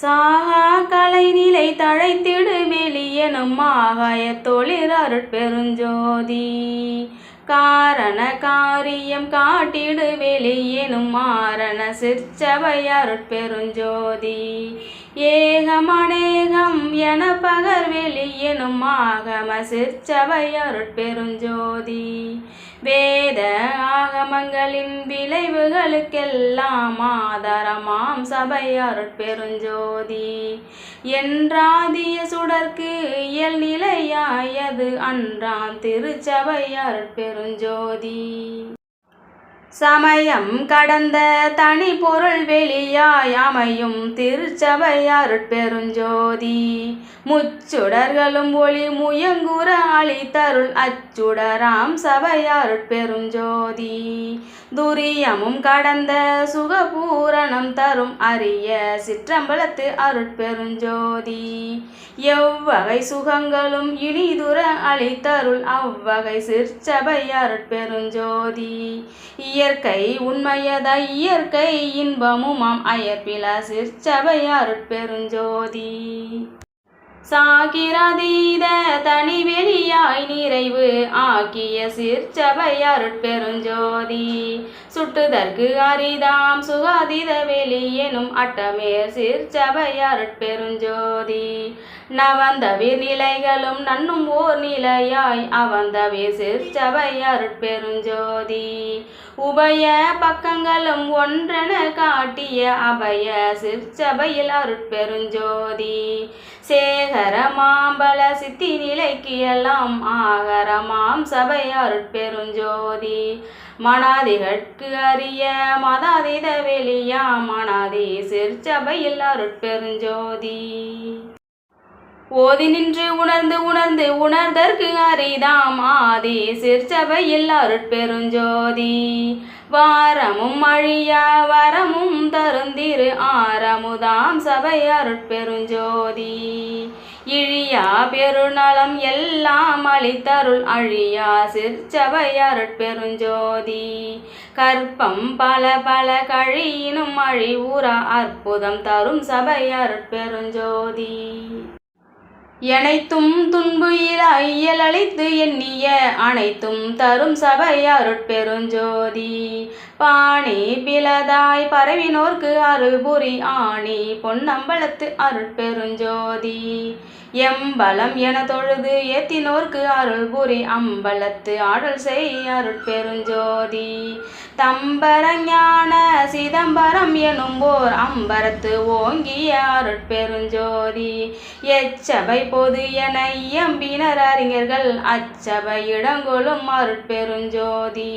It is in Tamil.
சாகா கலைநிலை தழைத்திடு நம் ஆகாய தொழில் அருட்பெருஞ்சோதி. காரண காரியம் காட்டிடு வெளியேனும் மாரண சிற்சபை அருட்பெருஞ்சோதி. ஏகம் அநேகம் என பகர் வெளியேனும் ஆகம சிற்சபை அருட்பெருஞ்சோதி. வேத ஆகமங்களின் விளைவுகளுக்கெல்லாம் ஆதாரமாம் சபை அருட்பெருஞ்சோதி. என்றாதிய சுடர்க்கு இயல் நிலையாயது அன்றாம் திருச்சபை அருட்பெருஞ்சோதி. சமயம் கடந்த தனி பொருள் வெளியாய் அமையும் திருச்சபை அருட்பெருஞ்சோதி. முச்சுடர்களும் ஒளி முயங்குற அளித்தருள் அச்சுடராம் சபை அருட்பெருஞ்சோதி. துரியமும் கடந்த சுகபூரணம் தரும் அரிய சிற்றம்பலத்து அருட்பெருஞ்சோதி. எவ்வகை சுகங்களும் இனிதுர அளித்தருள் அவ்வகை சிற்சபை அருட்பெருஞ்சோதி. இயற்கை உண்மையத இயற்கை இன்பமுமாம் அயற்பில சிற்சபை சாகிரதீத தனி வெளியாய் நிறைவு ஆக்கிய சிற்சபை அருட்பெருஞ்சோதி சுட்டுதற்கு அரிதாம் சுகாதீத வெளி எனும் அட்டமேர் சிற்சபை நவந்தவிர் நிலைகளும் நன்னும் ஓர் நிலையாய் அவந்தவிர் சிற்சபை அருட்பெருஞ்சோதி உபய பக்கங்களும் ஒன்றென காட்டிய அபய சிற்சபையில் அருட்பெருஞ்சோதி. சேகர மாம்பல சித்தி நிலைக்கு எல்லாம் ஆகரமாம் சபை அருட்பெருஞ்சோதி. மனாதிகட்கு அறிய மதாதித வெளியாம் மனாதி சிற்சபையில் அருட்பெருஞ்சோதி. ஓதி நின்று உணர்ந்து உணர்ந்து உணர்தற்கு அரிதாம் ஆதி. சிற்சபையில் அருட்பெருஞ்சோதி வாரமும் அழியா வரமும் தருந்திரு ஆரமுதாம் சபை அருட்பெருஞ்சோதி. இழியா பெருநலம் எல்லாம் அளித்தருள் அழியா சிற்சபை அருட்பெருஞ்சோதி. கற்பம் பல பல கழியினும் அழிவுறா அற்புதம் தரும் சபை அருட்பெருஞ்சோதி. எனைத்தும் துன்பு இயல் அழித்து எண்ணிய அனைத்தும் தரும் சபை அருட்பெருஞ்சோதி. பாணி பிளதாய் பரவினோர்க்கு அருள்புரி ஆணி பொன்னம்பலத்து அருட்பெருஞ்சோதி. எம்பலம் என தொழுது ஏத்தினோர்க்கு அருள்புரி அம்பலத்து ஆடல் செய் அருட்பெருஞ்சோதி. தம்பரஞான சிதம்பரம் எனும்போர் அம்பரத்து ஓங்கிய அருட்பெருஞ்சோதி. எச்சபை பொது என இயம்பினர் அறிஞர்கள். அச்சபை இடங்கொளும் அருட்பெருஞ்சோதி